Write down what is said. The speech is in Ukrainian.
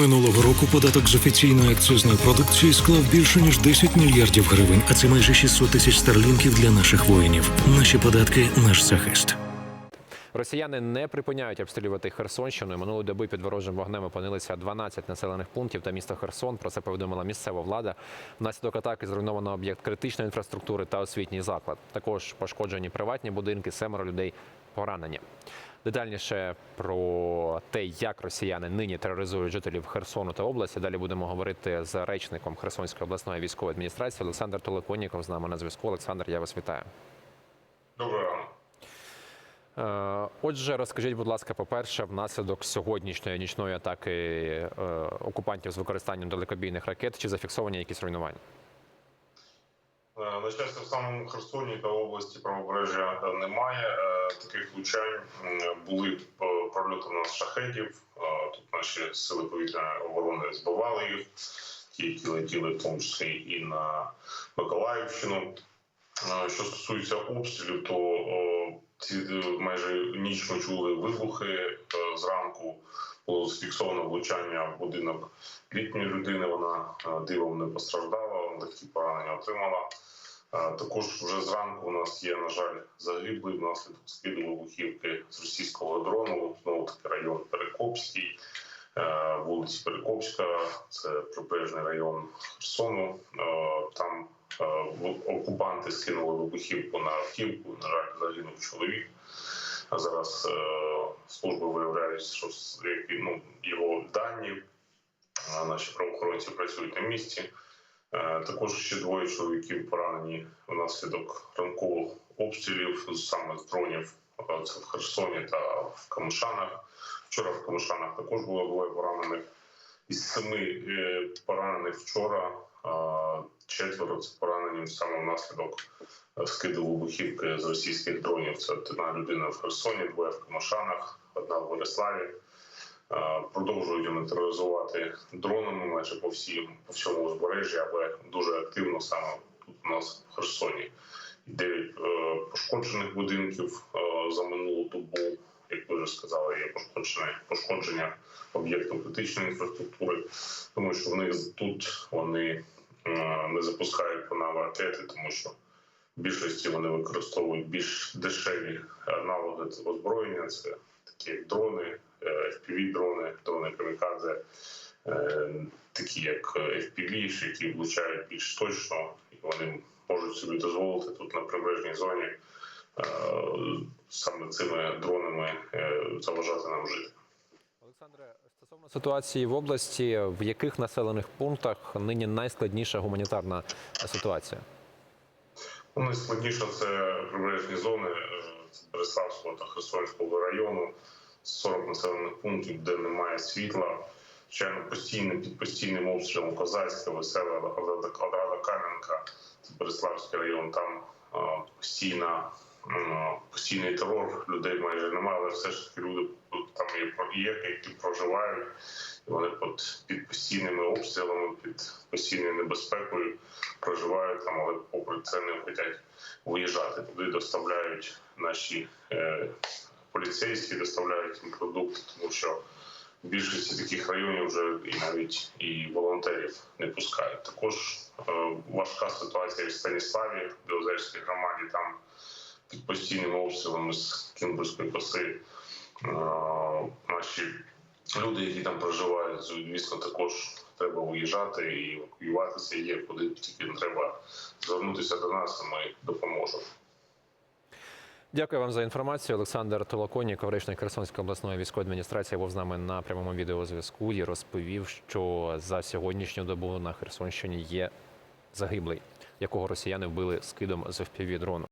Минулого року податок з офіційної акцизної продукції склав більше ніж 10 мільярдів гривень, а це майже 600 тисяч старлінків для наших воїнів. Наші податки наш захист. Росіяни не припиняють обстрілювати Херсонщину. Минулої доби під ворожим вогнем опинилися 12 населених пунктів та місто Херсон. Про це повідомила місцева влада. Внаслідок атаки зруйновано об'єкт критичної інфраструктури та освітній заклад. Також пошкоджені приватні будинки, семеро людей поранені. Детальніше про те, як росіяни нині тероризують жителів Херсону та області. Далі будемо говорити з речником Херсонської обласної військової адміністрації Олександр Толоконіков з нами на зв'язку. Олександр, я вас вітаю. Доброго ранку. Е, Отже, розкажіть, будь ласка, по-перше, внаслідок сьогоднішньої нічної атаки е, окупантів з використанням далекобійних ракет, чи зафіксовані якісь руйнування? Е, На щастя, в самому Херсоні та області правобережжя е, немає е, таких влучань. Були прольоти на шахедів. Е, Тут наші сили повітряної оборони збивали їх, ті, які летіли в тому числі і на Миколаївщину. Що стосується обстрілів, то ці е, майже ніч ми чули вибухи е, зранку. Було зафіксовано влучання в будинок літньої людини. Вона е, дивом не постраждала, легкі поранення отримала. Також вже зранку у нас є, на жаль, загиблий внаслідок скиду вибухівки з російського дрону. Знову таки район Перекопський, вулиці Перекопська, це прибережний район Херсону. Е, Там е, окупанти скинули вибухівку на автівку. На жаль, загинув чоловік. А зараз е, служби виявляють, що ну, його дані. Наші правоохоронці працюють на місці. Е, Також ще двоє чоловіків поранені внаслідок ранкових обстрілів саме з дронів. Це в Херсоні та в Камишанах. Вчора в Камишанах також було двоє поранених. Із семи е, поранених вчора четверо це поранені саме внаслідок е, скиду вибухівки з російських дронів. Це одна людина в Херсоні, двоє в Камишанах, одна в Бориславі. Е, Продовжують вони тероризувати дронами майже по всім по всьому узбережжі, але дуже активно саме тут у нас в Херсоні. Дев'ять пошкоджених будинків за минулу добу, як ви вже сказали, є пошкодження пошкодження об'єктів критичної інфраструктури, тому що в них тут вони е, не запускають по нам ракети, тому що в більшості вони використовують більш дешеві аналоги озброєння. Це такі як дрони, FPV-дрони, дрони камікадзе, е, такі як FPV, які влучають більш точно, і вони можуть собі дозволити тут на прибережній зоні е, саме цими дронами е, заважати нам жити. Олександре, стосовно ситуації в області, в яких населених пунктах нині найскладніша гуманітарна ситуація? Ну, найскладніше це прибережні зони е, Береславського та Херсонського району, 40 населених пунктів, де немає світла. Звичайно, постійним під постійним обстрілом Козацька, Весела, Одрада Кам'янка, це Береславський район. Там е, постійна постійний терор. Людей майже немає, але все ж таки люди там є, які проживають. І вони під, постійними обстрілами, під постійною небезпекою проживають там, але попри це не хочуть виїжджати. Туди доставляють наші е, поліцейські, доставляють їм продукти, тому що в більшості таких районів вже і навіть і волонтерів не пускають. Також е, важка ситуація в Станіславі, де Озерській громаді там під постійними обстрілами з Кімбурської коси. Е, наші люди, які там проживають, звісно, також треба виїжджати і евакуюватися. Є куди тільки треба звернутися до нас, ми допоможемо. Дякую вам за інформацію. Олександр Толоконіков, речник Херсонської обласної військової адміністрації, був з нами на прямому відеозв'язку і розповів, що за сьогоднішню добу на Херсонщині є загиблий, якого росіяни вбили скидом з FPV-дрону.